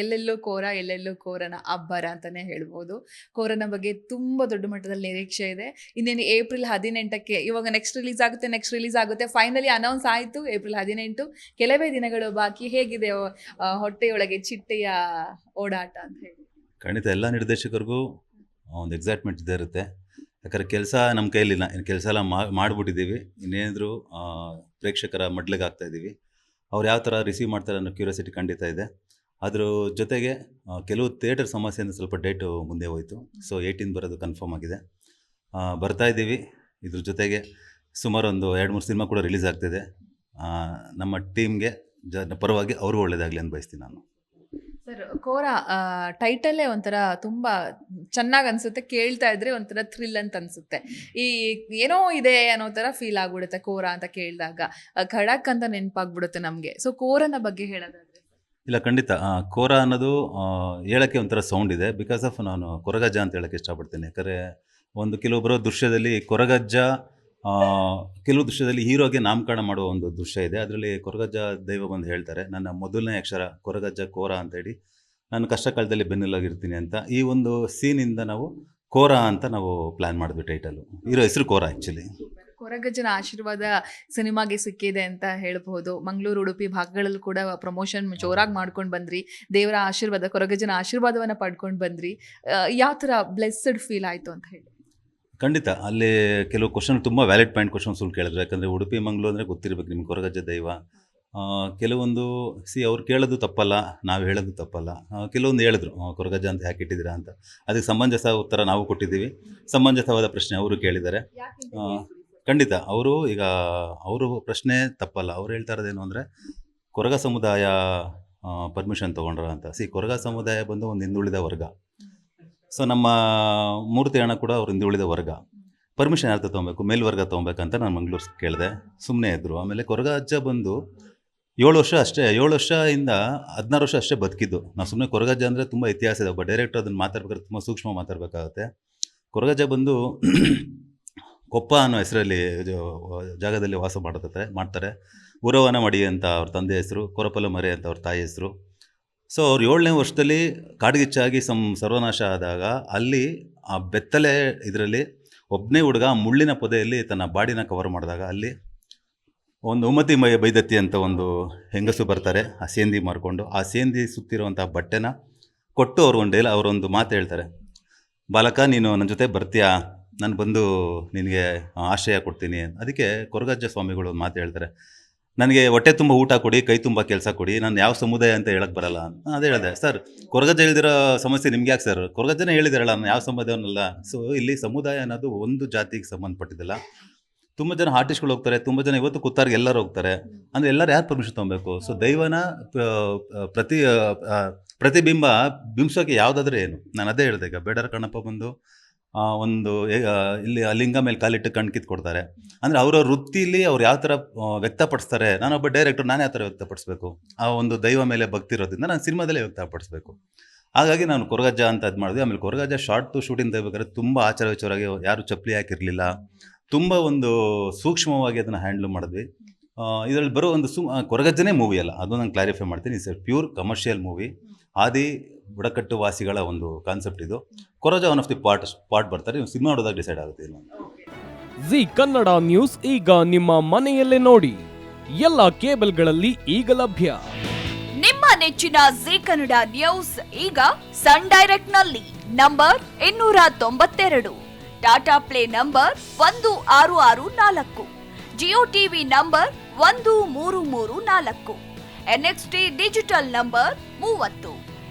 ಎಲ್ಲೆಲ್ಲೂ ಕೋರ, ಎಲ್ಲೆಲ್ಲೂ ಕೋರನ ಅಬ್ಬರ ಅಂತಾನೆ ಹೇಳ್ಬೋದು. ಕೋರನ ಬಗ್ಗೆ ತುಂಬ ದೊಡ್ಡ ಮಟ್ಟದಲ್ಲಿ ನಿರೀಕ್ಷೆ ಇದೆ. ಇನ್ನೇನು ಏಪ್ರಿಲ್ ಹದಿನೆಂಟಕ್ಕೆ ಇವಾಗ ನೆಕ್ಸ್ಟ್ ರಿಲೀಸ್ ಆಗುತ್ತೆ ನೆಕ್ಸ್ಟ್ ರಿಲೀಸ್ ಆಗುತ್ತೆ. ಫೈನಲಿ ಅನೌನ್ಸ್ ಆಯಿತು, ಏಪ್ರಿಲ್ ಹದಿನೆಂಟು. ಕೆಲವೇ ದಿನಗಳು ಬಾಕಿ. ಹೇಗಿದೆ ಹೊಟ್ಟೆಯೊಳಗೆ ಚಿಟ್ಟೆಯ ಓಡಾಟ ಅಂತ ಹೇಳಿ? ಖಂಡಿತ ಎಲ್ಲ ನಿರ್ದೇಶಕರಿಗೂ ಒಂದು ಎಕ್ಸೈಟ್ಮೆಂಟ್ ಇದ್ದೇ ಇರುತ್ತೆ. ಯಾಕಂದರೆ ಕೆಲಸ ನಮ್ಮ ಕೈಲಿಲ್ಲ ಇನ್ನು ಕೆಲಸ ಎಲ್ಲ ಮಾಡಿಬಿಟ್ಟಿದ್ದೀವಿ. ಇನ್ನೇನಾದರೂ ಪ್ರೇಕ್ಷಕರ ಮಡ್ಲಿಗೆ ಆಗ್ತಾ ಇದ್ದೀವಿ. ಅವ್ರು ಯಾವ ಥರ ರಿಸೀವ್ ಮಾಡ್ತಾರೆ ಅನ್ನೋ ಕ್ಯೂರಿಯಾಸಿಟಿ ಖಂಡಿತ ಇದೆ. ಅದ್ರ ಜೊತೆಗೆ ಕೆಲವು ಥಿಯೇಟರ್ ಸಮಸ್ಯೆಯಿಂದ ಸ್ವಲ್ಪ ಡೇಟು ಮುಂದೆ ಹೋಯಿತು. ಸೊ ಏಯ್ಟೀನ್ ಬರೋದು ಕನ್ಫರ್ಮ್ ಆಗಿದೆ. ಬರ್ತಾ ಇದ್ದೀವಿ. ಇದ್ರ ಜೊತೆಗೆ ಸುಮಾರು ಒಂದು ಎರಡು, ಮೂರು ಸಿನಿಮಾ ಕೂಡ ರಿಲೀಸ್ ಆಗ್ತಿದೆ. ನಮ್ಮ ಟೀಮ್ಗೆ ಜ, ಪರವಾಗಿ ಅವರು ಒಳ್ಳೇದಾಗಲಿ ಅಂತ ಬಯಸ್ತೀನಿ ನಾನು. ಸರ್ ಕೋರ ಟೈಟಲ್ಲೇ ಒಂಥರ ತುಂಬ ಚೆನ್ನಾಗಿ ಅನಿಸುತ್ತೆ, ಕೇಳ್ತಾ ಇದ್ರೆ ಒಂಥರ ಥ್ರಿಲ್ ಅಂತ ಅನಿಸುತ್ತೆ. ಈ, ಏನೋ ಇದೆ ಅನ್ನೋ ಥರ ಫೀಲ್ ಆಗ್ಬಿಡುತ್ತೆ ಕೋರ ಅಂತ ಕೇಳಿದಾಗ. ಖಡಕ್ ಅಂತ ನೆನಪಾಗ್ಬಿಡುತ್ತೆ ನಮಗೆ. ಸೊ ಕೋರನ ಬಗ್ಗೆ ಹೇಳೋದಾದ್ರೆ? ಇಲ್ಲ, ಖಂಡಿತ. ಕೋರ ಅನ್ನೋದು ಹೇಳೋಕ್ಕೆ ಒಂಥರ ಸೌಂಡ್ ಇದೆ. ಬಿಕಾಸ್ ಆಫ್ ನಾನು ಕೊರಗಜ್ಜ ಅಂತ ಹೇಳಕ್ಕೆ ಇಷ್ಟಪಡ್ತೀನಿ. ಯಾಕಂದರೆ ಒಂದು ಕೆಲವೊಬ್ಬರು ದೃಶ್ಯದಲ್ಲಿ ಕೊರಗಜ್ಜ ಕೆಲವು ದೃಶ್ಯದಲ್ಲಿ ಹೀರೋಗೆ ನಾಮಕರಣ ಮಾಡುವ ಒಂದು ದೃಶ್ಯ ಇದೆ. ಅದರಲ್ಲಿ ಕೊರಗಜ್ಜ ದೈವ ಬಂದು ಹೇಳ್ತಾರೆ, ನನ್ನ ಮೊದಲನೇ ಅಕ್ಷರ ಕೊರಗಜ್ಜ ಕೋರ ಅಂತೇಳಿ ನಾನು ಕಷ್ಟ ಕಾಲದಲ್ಲಿ ಅಂತ. ಈ ಒಂದು ಸೀನಿಂದ ನಾವು ಕೋರ ಅಂತ ನಾವು ಪ್ಲ್ಯಾನ್ ಮಾಡಿದ್ವಿ ಟೈಟಲು ಹೀರೋ ಹೆಸರು ಕೋರ ಆ್ಯಕ್ಚುಲಿ ಕೊರಗಜ್ಜನ ಆಶೀರ್ವಾದ ಸಿನಿಮಾಗೆ ಸಿಕ್ಕಿದೆ ಅಂತ ಹೇಳ್ಬಹುದು. ಮಂಗಳೂರು ಉಡುಪಿ ಭಾಗಗಳಲ್ಲಿ ಕೂಡ ಪ್ರಮೋಷನ್ ಜೋರಾಗಿ ಮಾಡ್ಕೊಂಡು ಬಂದ್ರಿ. ದೇವರ ಆಶೀರ್ವಾದ ಕೊರಗಜ್ಜನ ಆಶೀರ್ವಾದವನ್ನು ಪಡ್ಕೊಂಡು ಬಂದ್ರಿ. ಯಾವ ಥರ ಬ್ಲೆಸ್ಸಡ್ ಫೀಲ್ ಆಯಿತು ಅಂತ ಹೇಳಿ. ಖಂಡಿತ. ಅಲ್ಲಿ ಕೆಲವು ಕ್ವಶನ್ ತುಂಬ ವ್ಯಾಲಿಡ್ ಪಾಯಿಂಟ್ ಕ್ವಶನ್ಸ್ಗಳು ಕೇಳಿದ್ರು. ಯಾಕಂದರೆ ಉಡುಪಿ ಮಂಗಳೂರು ಅಂದರೆ ಗೊತ್ತಿರಬೇಕು ನಿಮ್ಗೆ ಕೊರಗಜ್ಜ ದೈವ. ಕೆಲವೊಂದು ಸಿ ಅವ್ರು ಕೇಳೋದು ತಪ್ಪಲ್ಲ ನಾವು ಹೇಳೋದು ತಪ್ಪಲ್ಲ. ಕೆಲವೊಂದು ಹೇಳಿದ್ರು ಕೊರಗಜ್ಜ ಅಂತ ಯಾಕೆ ಇಟ್ಟಿದ್ದೀರಾ? ಅಂತ. ಅದಕ್ಕೆ ಸಮಂಜಸ ಉತ್ತರ ನಾವು ಕೊಟ್ಟಿದ್ದೀವಿ. ಸಮಂಜಸವಾದ ಪ್ರಶ್ನೆ ಅವರು ಕೇಳಿದ್ದಾರೆ. ಖಂಡಿತ. ಅವರು ಈಗ ಅವರು ಪ್ರಶ್ನೆ ತಪ್ಪಲ್ಲ. ಅವ್ರು ಹೇಳ್ತಾ ಇರೋದೇನು ಅಂದರೆ, ಕೊರಗ ಸಮುದಾಯ ಪರ್ಮಿಷನ್ ತೊಗೊಂಡ್ರ ಅಂತ. ಸಿ ಕೊರಗ ಸಮುದಾಯ ಬಂದು ಒಂದು ಹಿಂದುಳಿದ ವರ್ಗ. ಸೊ ನಮ್ಮ ಮೂರ್ತಿ ಹಣ ಕೂಡ ಅವ್ರು ಹಿಂದುಳಿದ ವರ್ಗ. ಪರ್ಮಿಷನ್ ಯಾರ್ತ ತೊಗೊಬೇಕು? ಮೇಲ್ವರ್ಗ ತೊಗೊಬೇಕಂತ ನಾನು ಮಂಗ್ಳೂರು ಕೇಳಿದೆ. ಸುಮ್ಮನೆ ಇದ್ದರು ಆಮೇಲೆ ಕೊರಗ ಅಜ್ಜ ಬಂದು ಏಳು ವರ್ಷ ಅಷ್ಟೇ, ಏಳು ವರ್ಷದಿಂದ ಹದಿನಾರು ವರ್ಷ ಅಷ್ಟೇ ಬದುಕಿದ್ದು. ನಾವು ಸುಮ್ಮನೆ ಕೊರಗಜ್ಜ ಅಂದರೆ ತುಂಬ ಇತಿಹಾಸ ಇದೆ. ಒಬ್ಬ ಡೈರೆಕ್ಟರ್ ಅದನ್ನು ಮಾತಾಡ್ಬೇಕಾದ್ರೆ ತುಂಬ ಸೂಕ್ಷ್ಮ ಮಾತಾಡಬೇಕಾಗುತ್ತೆ. ಕೊರಗಜ್ಜ ಬಂದು ಕೊಪ್ಪ ಅನ್ನೋ ಹೆಸರಲ್ಲಿ ಜಾಗದಲ್ಲಿ ವಾಸ ಮಾಡ್ತಾರೆ ಮಾಡ್ತಾರೆ. ಉರವನ ಮಡಿ ಅಂತ ಅವ್ರ ತಂದೆ ಹೆಸರು ಕೊರಪಲ ಮರೆ ಅಂತ ಅವ್ರ ತಾಯಿ ಹೆಸರು. ಸೊ ಅವ್ರು ಏಳನೇ ವರ್ಷದಲ್ಲಿ ಕಾಡ್ಗಿಚ್ಚಾಗಿ ಸಂ, ಸರ್ವನಾಶ ಆದಾಗ ಅಲ್ಲಿ ಆ ಬೆತ್ತಲೆ ಇದರಲ್ಲಿ ಒಬ್ಬನೇ ಹುಡುಗ ಮುಳ್ಳಿನ ಪೊದೆಯಲ್ಲಿ ತನ್ನ ಬಾಡಿನ ಕವರ್ ಮಾಡಿದಾಗ ಅಲ್ಲಿ ಒಂದು ಉಮತಿ ಮೈ ಬೈದತ್ತಿ ಅಂತ ಒಂದು ಹೆಂಗಸು ಬರ್ತಾರೆ, ಆ ಸೇಂದಿ ಮಾರ್ಕೊಂಡು. ಆ ಸೇಂದಿ ಸುತ್ತಿರುವಂಥ ಬಟ್ಟೆನ ಕೊಟ್ಟು ಅವ್ರು ಒಂದು ಡೈಲ ಅವರೊಂದು ಮಾತು ಹೇಳ್ತಾರೆ. ಬಾಲಕ, ನೀನು ನನ್ನ ಜೊತೆ ಬರ್ತೀಯಾ? ನಾನು ಬಂದು ನಿನಗೆ ಆಶ್ರಯ ಕೊಡ್ತೀನಿ. ಅದಕ್ಕೆ ಕೊರಗಜ್ಜ ಸ್ವಾಮಿಗಳು ಮಾತು ಹೇಳ್ತಾರೆ. ನನಗೆ ಹೊಟ್ಟೆ ತುಂಬ ಊಟ ಕೊಡಿ, ಕೈ ತುಂಬ ಕೆಲಸ ಕೊಡಿ, ನಾನು ಯಾವ ಸಮುದಾಯ ಅಂತ ಹೇಳಕ್ಕೆ ಬರಲ್ಲ ಅದು ಹೇಳಿದೆ. ಸರ್, ಕೊರಗಜ್ಜ ಹೇಳಿದಿರೋ ಸಮಸ್ಯೆ ನಿಮ್ಗೆ ಯಾಕೆ ಸರ್? ಕೊರಗಜ್ಜನೇ ಹೇಳಿದಿರಲ್ಲ, ನಾನು ಯಾವ ಸಮುದಾಯವನ್ನಲ್ಲ. ಸೊ ಇಲ್ಲಿ ಸಮುದಾಯ ಅನ್ನೋದು ಒಂದು ಜಾತಿಗೆ ಸಂಬಂಧಪಟ್ಟಿದ್ದಲ್ಲ. ತುಂಬ ಜನ ಆರ್ಟಿಸ್ಟ್ಗಳು ಹೋಗ್ತಾರೆ, ತುಂಬ ಜನ ಇವತ್ತು ಕುತ್ತಾರ್ಗೆ ಎಲ್ಲರೂ ಹೋಗ್ತಾರೆ. ಅಂದರೆ ಎಲ್ಲರೂ ಯಾರು ಪರ್ಮಿಷನ್ ತೊಗೊಬೇಕು? ಸೊ ದೈವನ ಪ್ರತಿ ಪ್ರತಿಬಿಂಬ ಬಿಂಬಿಸೋಕೆ ಯಾವುದಾದ್ರೂ ಏನು? ನಾನು ಅದೇ ಹೇಳಿದೆ, ಈಗ ಬೇಡರ ಕಣ್ಣಪ್ಪ ಬಂದು ಒಂದು ಇಲ್ಲಿ ಲಿಂಗ ಮೇಲೆ ಕಾಲಿಟ್ಟು ಕಣ್ ಕಿತ್ ಕೊಡ್ತಾರೆ. ಅಂದರೆ ಅವರ ವೃತ್ತಿಲಿ ಅವ್ರು ಯಾವ ಥರ ವ್ಯಕ್ತಪಡಿಸ್ತಾರೆ? ನಾನೊಬ್ಬ ಡೈರೆಕ್ಟರ್ ನಾನು ಯಾವ ಥರ ವ್ಯಕ್ತಪಡಿಸ್ಬೇಕು. ಆ ಒಂದು ದೈವ ಮೇಲೆ ಭಕ್ತಿ ಇರೋದ್ರಿಂದ ನಾನು ಸಿನಿಮಾದಲ್ಲೇ ವ್ಯಕ್ತಪಡಿಸ್ಬೇಕು. ಹಾಗಾಗಿ ನಾನು ಕೊರಗಜ್ಜ ಅಂತ ಇದು ಮಾಡಿದ್ವಿ. ಆಮೇಲೆ ಕೊರಗಜ್ಜ ಶಾರ್ಟ್ ಶೂಟಿಂಗ್ ತೆಗಿಬೇಕಾದ್ರೆ ತುಂಬ ಆಚಾರ ವಿಚಾರವಾಗಿ ಯಾರು ಚಪ್ಪಲಿ ಹಾಕಿರಲಿಲ್ಲ. ತುಂಬ ಒಂದು ಸೂಕ್ಷ್ಮವಾಗಿ ಅದನ್ನು ಹ್ಯಾಂಡ್ಲ್ ಮಾಡಿದ್ವಿ. ಇದರಲ್ಲಿ ಬರೋ ಒಂದು ಸು ಕೊರಗಜ್ಜನೇ ಮೂವಿ ಅಲ್ಲ. ಅದು ನಾನು ಕ್ಲಾರಿಫೈ ಮಾಡ್ತೀನಿ. ಇಟ್ಸ್ ಪ್ಯೂರ್ ಕಮರ್ಷಿಯಲ್ ಮೂವಿ ಆದಿ ಬುಡಕಟ್ಟು ವಾಸಿಗಳ ಒಂದು ಕಾನ್ಸೆಪ್ಟ್ ಇದು. ಕೊರಜ one of the part part ಬರ್ತಾರೆ. ನೀವು ಸಿನಿಮಾ ನೋಡೋದಾಗ ಡಿಸೈಡ್ ಆಗುತ್ತೆ ಇಲ್ಲ ಜಿ ಕನ್ನಡ ನ್ಯೂಸ್ ಈಗ ನಿಮ್ಮ ಮನೆಯಲ್ಲೇ ನೋಡಿ. ಎಲ್ಲ ಕೇಬಲ್ಗಳಲ್ಲಿ ಈಗ ಲಭ್ಯ. ನಿಮ್ಮ ನೆಚ್ಚಿನ ಜಿ ಕನ್ನಡ ನ್ಯೂಸ್ ಈಗ ಸನ್ ಡೈರೆಕ್ಟ್ನಲ್ಲಿ. ನಂಬರ್ ಇನ್ನೂರ ತೊಂಬತ್ತೆರಡು. ಟಾಟಾ ಪ್ಲೇ ನಂಬರ್ ಒಂದು ಆರು ಆರು ನಾಲ್ಕು. ಜಿಯೋ ಟಿವಿ ನಂಬರ್ ಒಂದು ಮೂರು ಮೂರು ನಾಲ್ಕು. ಎನ್ಎಕ್ಸ್ಟಿ ಡಿಜಿಟಲ್ ನಂಬರ್ ಮೂವತ್ತು.